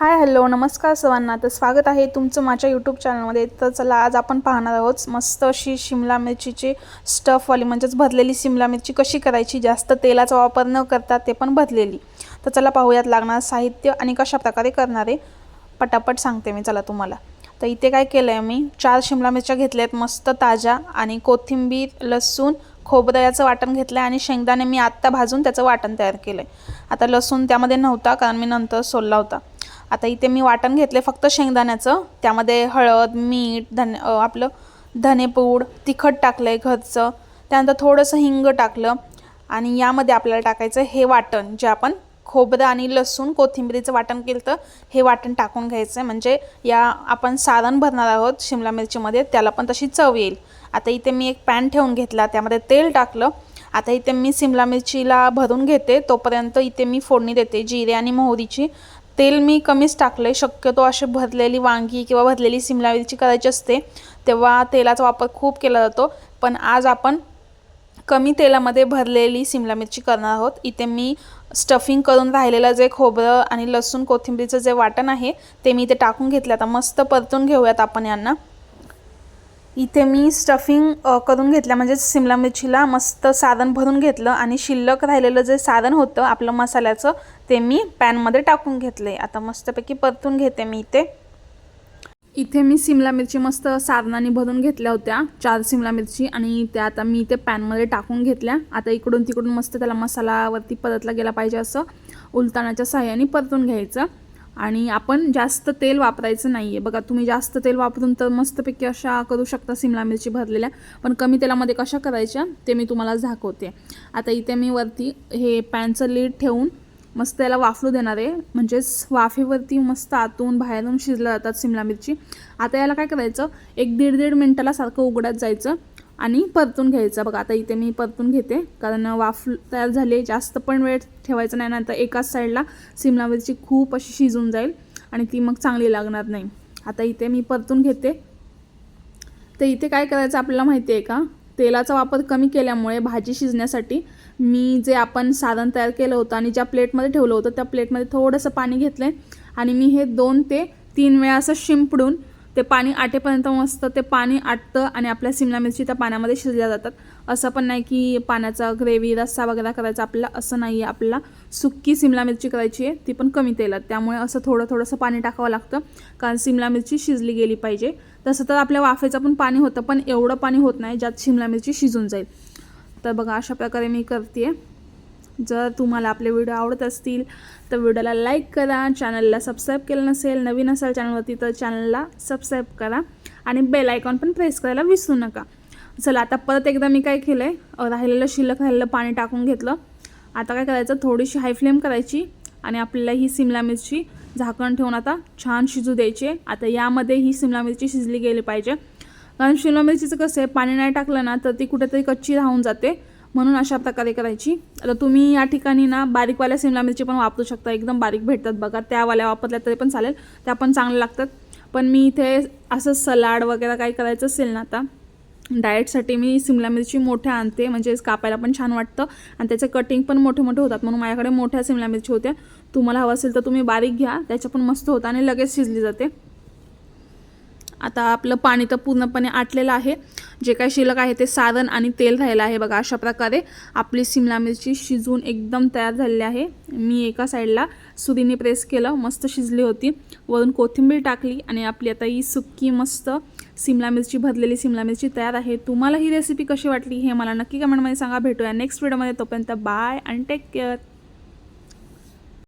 Hi hello नमस्कार सर्वांना. तर स्वागत आहे तुमचं माझ्या यूट्यूब चॅनलमध्ये तर चला आज आपण पाहणार आहोत मस्त अशी शिमला मिरचीची स्टफवाली म्हणजेच भरलेली शिमला मिरची कशी करायची? जास्त तेलाचा वापर न करता ते पण भरलेली. तर चला पाहूयात लागणार साहित्य आणि कशा प्रकारे करणार आहे. पटापट सांगते मी चला तुम्हाला. तर इथे काय केलं आहे मी? चार शिमला मिरच्या घेतल्या आहेत मस्त ताज्या. आणि कोथिंबीर लसूण खोबरं याचं वाटण घेतलं आहे आणि शेंगदाणे मी आत्ता भाजून त्याचं वाटण तयार केलं आहे आता लसूण त्यामध्ये नव्हता कारण मी नंतर सोलला होता. आता इथे मी वाटण घेतले फक्त शेंगदाण्याचं. त्यामध्ये हळद मीठ धन आपलं धनेपूड तिखट टाकलं आहे घरचं. त्यानंतर थोडंसं हिंग टाकलं. आणि यामध्ये आपल्याला टाकायचं हे वाटण जे आपण खोबरं आणि लसूण कोथिंबीरीचं वाटण केलं तर हे वाटण टाकून घ्यायचं आहे म्हणजे या आपण सारण भरणार आहोत शिमला मिरचीमध्ये त्याला पण तशी चव येईल. आता इथे मी एक पॅन ठेवून घेतला त्यामध्ये तेल टाकलं. आता इथे मी शिमला मिरचीला भरून घेते. तोपर्यंत इथे मी फोडणी देते जिरे आणि मोहरीची. तेल मी कमीच टाकलं आहे शक्यतो असे भरलेली वांगी किंवा भरलेली शिमला मिरची करायची असते तेव्हा तेलाचा वापर खूप केला जातो. पण आज आपण कमी तेलामध्ये भरलेली शिमला मिरची करणार आहोत. इथे मी स्टफिंग करून राहिलेलं जे खोबरं आणि लसूण कोथिंबीरचं जे वाटण आहे ते मी इथे टाकून घेतलं आता मस्त परतून घेऊयात आपण यांना. इथे मी स्टफिंग करून घेतलं म्हणजे शिमला मिरचीला मस्त साधन भरून घेतलं आणि शिल्लक राहिलेलं जे साधन होतं आपलं मसाल्याचं ते मी पॅनमध्ये टाकून घेतले आता मस्तपैकी परतून घेते मी इथे. इथे मी शिमला मिरची मस्त साधनाने भरून घेतल्या होत्या. चार शिमला मिरची आणि त्या आता मी इथे पॅनमध्ये टाकून घेतल्या. आता इकडून तिकडून मस्त त्याला मसालावरती परतला गेला पाहिजे असं उलतानाच्या सहाय्याने परतून घ्यायचं. आणि आपण जास्त तेल वापरायचं नाही आहे बघा तुम्ही जास्त तेल वापरून तर मस्तपैकी अशा करू शकता शिमला मिरची भरलेल्या पण कमी तेलामध्ये कशा करायच्या ते मी तुम्हाला झाकवते आता इथे मी वरती हे पॅनचं लीड ठेवून मस्त त्याला वाफलू देणार आहे. म्हणजेच वाफेवरती मस्त आतून बाहेरून शिजल्या जातात शिमला मिरची. आता याला काय करायचं? एक दीड दीड मिनटाला सारखं उघडत जायचं. आणि परतून घ्यायचं. बघा आता इथे मी परतून घेते. कारण वाफ तयार झाली जास्त पण वेळ ठेवायचं नाही. नंतर एकाच साईडला शिमला मिरची खूप अशी शिजून जाईल आणि ती मग चांगली लागणार नाही. आता इथे मी परतून घेते. तर इथे काय करायचं आपल्याला माहिती आहे का? तेलाचा वापर कमी केल्यामुळे भाजी शिजण्यासाठी मी जे आपण सारण तयार केलं होतं आणि ज्या प्लेटमध्ये ठेवलं होतं त्या प्लेटमध्ये थोडंसं पाणी घेतलं आहे आणि मी हे दोन ते तीन वेळा असं शिंपडून ते पाणी आटेपर्यंत मस्त ते पाणी आटतं आणि आपल्या शिमला मिरची त्या पाण्यामध्ये शिजल्या जातात. असं पण नाही की पाण्याचा ग्रेव्ही रस्सा वगैरे करायचा आपल्याला असं नाही आहे आपल्याला सुक्की शिमला मिरची करायची आहे ती पण कमी तेलात. त्यामुळे असं थोडं थोडंसं पाणी टाकावं लागतं कारण शिमला मिरची शिजली गेली पाहिजे. तसं तर आपल्या वाफेचं पण पाणी होतं पण एवढं पाणी होत नाही ज्यात शिमला मिरची शिजून जाईल. तर बघा अशा प्रकारे मी करते जर तुम्हाला आपले व्हिडिओ आवडत असतील तर व्हिडिओला लाईक करा चॅनलला सबस्क्राईब केलं नसेल नवीन असाल चॅनलवरती तर चॅनलला सबस्क्राईब करा आणि बेल आयकॉन पण प्रेस करायला विसरू नका. चला आता परत एकदा मी काय केलं आहे राहिलेलं शिल्लक राहिलेलं पाणी टाकून घेतलं. आता काय करायचं? थोडीशी हाय फ्लेम करायची आणि आपल्याला ही सिमला मिरची झाकण ठेवून आता छान शिजू द्यायची आता यामध्ये ही सिमला मिरची शिजली गेली पाहिजे. कारण शिमला मिरचीचं कसं आहे पाणी नाही टाकलं ना तर ती कुठेतरी कच्ची राहून जाते. म्हणून अशा प्रकारे करायची. आता तुम्ही या ठिकाणी ना बारीकवाल्या शिमला मिरची पण वापरू शकता. एकदम बारीक भेटतात बघा. त्यावाल्या वापरल्या तरी पण चालेल. त्या पण चांगल्या लागतात. पण मी इथे असं सलाड वगैरे काही करायचं असेल ना आता डाएटसाठी मी शिमला मिरची मोठ्या आणते. म्हणजे कापायला पण छान वाटतं. आणि त्याचे कटिंग पण मोठे मोठे होतात. म्हणून माझ्याकडे मोठ्या शिमला मिरची होत्या. तुम्हाला हवं असेल तर तुम्ही बारीक घ्या. त्याच्या पण मस्त होतं आणि लगेच शिजली जाते. आता आपलं पाणी तर पूर्णपणे आटलेलं आहे. जे काही शिल्लक आहे ते सारण आणि तेल राहिलं आहे बघा अशा प्रकारे आपली शिमला मिरची शिजून एकदम तयार झालेली आहे. मी एका साईडला सुरीने प्रेस केलं मस्त शिजली होती. वरून कोथिंबीर टाकली आणि आपली आता ही सुक्की मस्त शिमला मिरची भरलेली शिमला मिरची तयार आहे. तुम्हाला ही रेसिपी कशी वाटली हे मला नक्की कमेंटमध्ये सांगा. भेटूया नेक्स्ट व्हिडिओमध्ये तोपर्यंत बाय आणि टेक केअर